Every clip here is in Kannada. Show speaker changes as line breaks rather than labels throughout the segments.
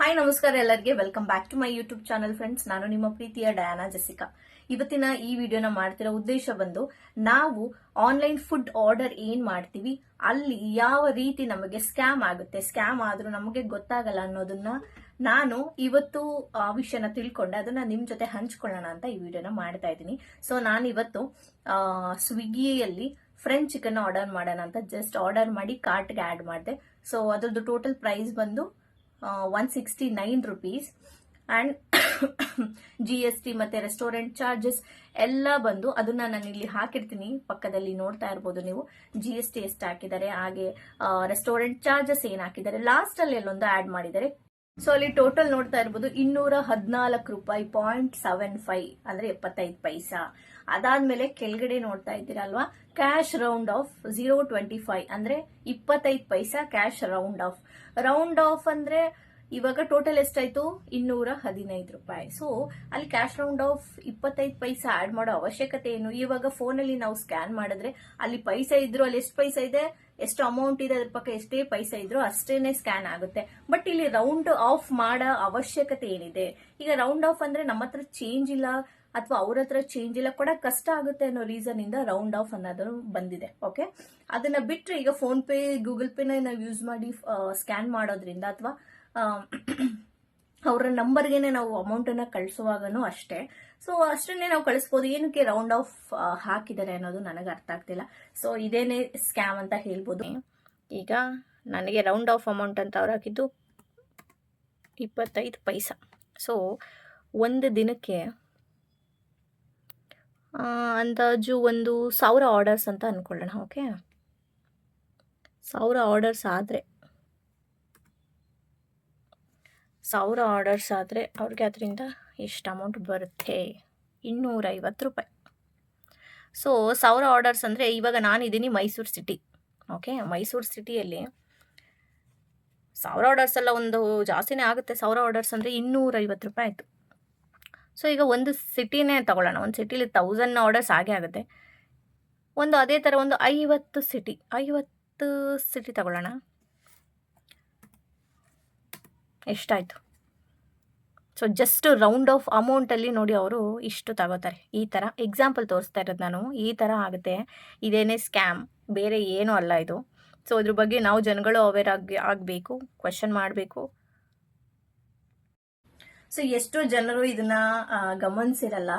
ಹಾಯ್ ನಮಸ್ಕಾರ ಎಲ್ಲರಿಗೆ. Welcome back to my YouTube channel friends ನಾನು ನಿಮ್ಮ ಪ್ರೀತಿಯ ಡಯಾನಾ ಜೆಸಿಕಾ ಇವತ್ತಿನ ಈ ವಿಡಿಯೋನ ಮಾಡ್ತಿರೋ ಉದ್ದೇಶ ಬಂದು, ನಾವು ಆನ್ಲೈನ್ ಫುಡ್ ಆರ್ಡರ್ ಏನ್ ಮಾಡ್ತೀವಿ, ಅಲ್ಲಿ ಯಾವ ರೀತಿ ನಮಗೆ ಸ್ಕ್ಯಾಮ್ ಆಗುತ್ತೆ ಸ್ಕ್ಯಾಮ್ ಆದ್ರೂ ನಮಗೆ ಗೊತ್ತಾಗಲ್ಲ ಅನ್ನೋದನ್ನ ನಾನು ಇವತ್ತು, ಆ, ವಿಷಯನ ತಿಳ್ಕೊಂಡೆ. ಅದನ್ನ ನಿಮ್ ಜೊತೆ ಹಂಚ್ಕೊಳ್ಳೋಣ ಅಂತ ಈ ವಿಡಿಯೋನ ಮಾಡ್ತಾ ಇದ್ದೀನಿ. ಸೊ ನಾನು ಇವತ್ತು ಸ್ವಿಗ್ಗಿಯಲ್ಲಿ ಫ್ರೆಂಚ್ ಚಿಕನ್ ಆರ್ಡರ್ ಮಾಡೋಣ ಅಂತ ಜಸ್ಟ್ ಆರ್ಡರ್ ಮಾಡಿ ಕಾರ್ಟ್ಗೆ ಆಡ್ ಮಾಡಿದೆ. ಸೊ ಅದ್ರದ್ದು ಟೋಟಲ್ ಪ್ರೈಸ್ ಬಂದು one sixty nine rupees and G S T ಮತ್ತೆ ರೆಸ್ಟೋರೆಂಟ್ ಚಾರ್ಜಸ್ ಎಲ್ಲ ಬಂದು ಅದನ್ನ ನಾನು ಇಲ್ಲಿ ಹಾಕಿರ್ತೀನಿ. ಪಕ್ಕದಲ್ಲಿ ನೋಡ್ತಾ ಇರ್ಬೋದು ನೀವು. ಜಿ ಎಸ್ ಟಿ ಎಷ್ಟು ಹಾಕಿದ್ದಾರೆ? ಹಾಗೆ ರೆಸ್ಟೋರೆಂಟ್ ಚಾರ್ಜಸ್ ಏನ್ ಹಾಕಿದ್ದಾರೆ? ಲಾಸ್ಟ್ ಅಲ್ಲಿ ಎಲ್ಲೊಂದು ಆಡ್ ಮಾಡಿದ್ದಾರೆ. ಸೊ ಅಲ್ಲಿ ಟೋಟಲ್ ನೋಡ್ತಾ ಇರ್ಬೋದು ಇನ್ನೂರ ಹದಿನಾಲ್ಕು ರೂಪಾಯಿ ಪಾಯಿಂಟ್ ಸೆವೆನ್ ಫೈವ್ ಅಂದ್ರೆ ಎಪ್ಪತ್ತೈದು ಪೈಸಾ. ಅದಾದ್ಮೇಲೆ ಕೆಳಗಡೆ ನೋಡ್ತಾ ಇದ್ದೀರಲ್ವಾ? Cash round off zero twenty five ಅಂದ್ರೆ ಇಪ್ಪತ್ತೈದು ಪೈಸಾ cash round off round off ಅಂದ್ರೆ ಇವಾಗ ಟೋಟಲ್ ಎಷ್ಟಾಯ್ತು? ಇನ್ನೂರ ಹದಿನೈದು ರೂಪಾಯಿ. ಸೊ ಅಲ್ಲಿ ಕ್ಯಾಶ್ ರೌಂಡ್ ಆಫ್ ಇಪ್ಪತ್ತೈದು ಪೈಸಾ ಆಡ್ ಮಾಡೋ ಅವಶ್ಯಕತೆ ಏನು? ಇವಾಗ ಫೋನಲ್ಲಿ ನಾವು ಸ್ಕ್ಯಾನ್ ಮಾಡಿದ್ರೆ ಅಲ್ಲಿ ಪೈಸೆ ಇದ್ರು ಅಲ್ಲಿ ಎಷ್ಟು ಪೈಸೆ ಇದೆ? ಎಷ್ಟು ಅಮೌಂಟ್ ಇದೆ ಅದ್ರ ಪಕ್ಕ ಎಷ್ಟೇ ಪೈಸೆ ಇದ್ರು ಅಷ್ಟೇನೆ ಸ್ಕ್ಯಾನ್ ಆಗುತ್ತೆ. ಬಟ್ ಇಲ್ಲಿ ರೌಂಡ್ ಆಫ್ ಮಾಡೋ ಅವಶ್ಯಕತೆ ಏನಿದೆ? ಈಗ ರೌಂಡ್ ಆಫ್ ಅಂದ್ರೆ ನಮ್ಮ ಹತ್ರ ಚೇಂಜ್ ಇಲ್ಲ ಅಥವಾ ಅವ್ರ ಹತ್ರ ಚೇಂಜ್ ಇಲ್ಲ, ಕೂಡ ಕಷ್ಟ ಆಗುತ್ತೆ ಅನ್ನೋ ರೀಸನ್ ಇಂದ ರೌಂಡ್ ಆಫ್ ಅನ್ನೋದು ಬಂದಿದೆ. ಓಕೆ ಅದನ್ನ ಬಿಟ್ರೆ ಈಗ ಫೋನ್ ಪೇ ಗೂಗಲ್ ಪೇನ ನಾವು ಯೂಸ್ ಮಾಡಿ ಸ್ಕ್ಯಾನ್ ಮಾಡೋದ್ರಿಂದ ಅಥವಾ ಅವರ ನಂಬರ್ಗೆನೆ ನಾವು ಅಮೌಂಟ್ ಅನ್ನ ಕಳಿಸುವಾಗನೂ ಅಷ್ಟೇ. ಸೊ ಅಷ್ಟನ್ನೇ ನಾವು ಕಳಿಸ್ಬೋದು. ಏನಕ್ಕೆ ರೌಂಡ್ ಆಫ್ ಹಾಕಿದ್ದಾರೆ ಅನ್ನೋದು ನನಗೆ ಅರ್ಥ ಆಗ್ತಿಲ್ಲ. ಸೊ ಇದೇನೆ ಸ್ಕ್ಯಾಮ್ ಅಂತ ಹೇಳ್ಬೋದು. ಈಗ ನನಗೆ ರೌಂಡ್ ಆಫ್ ಅಮೌಂಟ್ ಅಂತ ಅವ್ರು ಹಾಕಿದ್ದು ಇಪ್ಪತ್ತೈದು ಪೈಸಾ. ಸೊ ಒಂದು ದಿನಕ್ಕೆ ಅಂದಾಜು ಒಂದು ಸಾವಿರ ಆರ್ಡರ್ಸ್ ಅಂತ ಅಂದ್ಕೊಳ್ಳೋಣ ಓಕೆ ಸಾವಿರ ಆರ್ಡರ್ಸ್ ಆದರೆ ಸಾವಿರ ಆರ್ಡರ್ಸ್ ಆದರೆ ಅವ್ರಿಗೆ ಅದರಿಂದ ಎಷ್ಟು ಅಮೌಂಟ್ ಬರುತ್ತೆ. ಇನ್ನೂರೈವತ್ತು ರೂಪಾಯಿ. ಸೊ ಸಾವಿರ ಆರ್ಡರ್ಸ್ ಅಂದರೆ ಇವಾಗ ನಾನಿದ್ದೀನಿ ಮೈಸೂರು ಸಿಟಿ ಓಕೆ ಮೈಸೂರು ಸಿಟಿಯಲ್ಲಿ ಸಾವಿರ ಆರ್ಡರ್ಸ್ ಎಲ್ಲ ಒಂದು ಜಾಸ್ತಿನೇ ಆಗುತ್ತೆ. ಸಾವಿರ ಆರ್ಡರ್ಸ್ ಅಂದರೆ ಇನ್ನೂರೈವತ್ತು ರೂಪಾಯಿ ಆಯಿತು. ಸೊ ಈಗ ಒಂದು ಸಿಟಿನೇ ತಗೊಳ್ಳೋಣ. ಒಂದು ಸಿಟಿಲಿ ತೌಸಂಡ್ ಆರ್ಡರ್ಸ್ ಆಗೇ ಆಗುತ್ತೆ. ಒಂದು ಅದೇ ಥರ ಒಂದು ಐವತ್ತು ಸಿಟಿ ಐವತ್ತು ಸಿಟಿ ತಗೊಳ್ಳೋಣ. ಎಷ್ಟಾಯಿತು? ಸೊ ಜಸ್ಟ್ ರೌಂಡ್ ಆಫ್ ಅಮೌಂಟಲ್ಲಿ ನೋಡಿ ಅವರು ಇಷ್ಟು ತಗೋತಾರೆ. ಈ ಥರ ಎಕ್ಸಾಂಪಲ್ ತೋರಿಸ್ತಾ ಇರೋದು ನಾನು. ಈ ಥರ ಆಗುತ್ತೆ. ಇದೇನೇ ಸ್ಕ್ಯಾಮ್ ಬೇರೆ ಏನೂ ಅಲ್ಲ ಇದು. ಸೊ ಅದ್ರ ಬಗ್ಗೆ ನಾವು ಜನಗಳು ಅವೇರ್ ಆಗಿ, ಆಗಬೇಕು ಕ್ವೆಶನ್ ಮಾಡಬೇಕು. ಸೊ ಎಷ್ಟೋ ಜನರು ಇದನ್ನ ಗಮನಿಸಿರಲ್ಲ.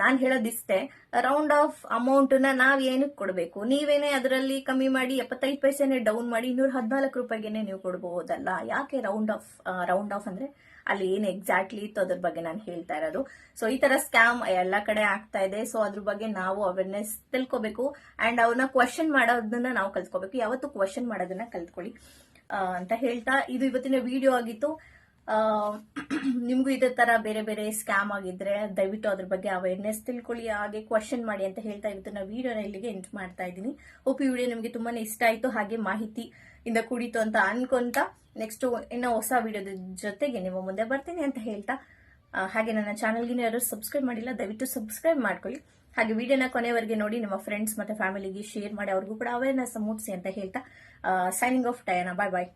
ನಾನು ಹೇಳೋದಿಷ್ಟೇ ರೌಂಡ್ ಆಫ್ ಅಮೌಂಟ್ನ ನಾವ್ ಏನಕ್ಕೆ ಕೊಡಬೇಕು? ನೀವೇನೇ ಅದರಲ್ಲಿ ಕಮ್ಮಿ ಮಾಡಿ ಎಪ್ಪತ್ತೈದು ಪೈಸೆನೆ ಡೌನ್ ಮಾಡಿ ಇನ್ನೂರ ಹದಿನಾಲ್ಕು ರೂಪಾಯಿಗೆನೆ ನೀವು ಕೊಡಬಹುದಲ್ಲ ಯಾಕೆ ರೌಂಡ್ ಆಫ್ ರೌಂಡ್ ಆಫ್ ಅಂದ್ರೆ ಅಲ್ಲಿ ಏನು ಎಕ್ಸಾಕ್ಟ್ಲಿ ಇತ್ತು ಅದ್ರ ಬಗ್ಗೆ ನಾನು ಹೇಳ್ತಾ ಇರೋದು. ಸೊ ಈ ತರ ಸ್ಕ್ಯಾಮ್ ಎಲ್ಲ ಕಡೆ ಆಗ್ತಾ ಇದೆ. ಸೊ ಅದ್ರ ಬಗ್ಗೆ ನಾವು ಅವೇರ್ನೆಸ್ ತಿಳ್ಕೊಬೇಕು. ಅಂಡ್ ಅವ್ರನ್ನ ಕ್ವಶನ್ ಮಾಡೋದನ್ನ ನಾವು ಕಲ್ತ್ಕೋಬೇಕು. ಯಾವತ್ತು ಕ್ವಶನ್ ಮಾಡೋದನ್ನ ಕಲ್ತ್ಕೊಳ್ಳಿ. ಅಂತ ಹೇಳ್ತಾ ಇದು ಇವತ್ತಿನ ವಿಡಿಯೋ ಆಗಿತ್ತು. ನಿಮ್ಗೂ ಇದೇ ತರ ಬೇರೆ ಬೇರೆ ಸ್ಕ್ಯಾಮ್ ಆಗಿದ್ರೆ ದಯವಿಟ್ಟು ಅದ್ರ ಬಗ್ಗೆ ಅವೇರ್ನೆಸ್ ತಿಳ್ಕೊಳ್ಳಿ, ಹಾಗೆ ಕ್ವಶನ್ ಮಾಡಿ ಅಂತ ಹೇಳ್ತಾ ಇವತ್ತಿನ ವಿಡಿಯೋನ ಇಲ್ಲಿಗೆ ಎಂಟ್ ಮಾಡ್ತಾ ಇದ್ದೀನಿ. ಈ ವಿಡಿಯೋ ನಿಮಗೆ ತುಂಬಾನೇ ಇಷ್ಟ ಆಯ್ತು, ಹಾಗೆ ಮಾಹಿತಿ ಇಂದ ಕೂಡಿತು ಅಂತ ಅನ್ಕೊಂತ ನೆಕ್ಸ್ಟ್ ಇನ್ನ ಹೊಸ ವಿಡಿಯೋದ ಜೊತೆಗೆ ನಿಮ್ಮ ಮುಂದೆ ಬರ್ತೀನಿ ಅಂತ ಹೇಳ್ತಾ ಹಾಗೆ ನನ್ನ ಚಾನಲ್ಗೆ ಯಾರು ಸಬ್ಸ್ಕ್ರೈಬ್ ಮಾಡಿಲ್ಲ, ದಯವಿಟ್ಟು ಸಬ್ಸ್ಕ್ರೈಬ್ ಮಾಡ್ಕೊಳ್ಳಿ. ಹಾಗೆ ವಿಡಿಯೋನ ಕೊನೆವರೆಗೆ ನೋಡಿ ನಿಮ್ಮ ಫ್ರೆಂಡ್ಸ್ ಮತ್ತೆ ಫ್ಯಾಮಿಲಿಗೆ ಶೇರ್ ಮಾಡಿ, ಅವ್ರಿಗೂ ಕೂಡ ಅವೇರ್ನೆಸ್ ಮೂಡಿಸಿ ಅಂತ ಹೇಳ್ತಾ ಸೈನಿಂಗ್ ಆಫ್ ಟಯಾನ. ಬಾಯ್ ಬಾಯ್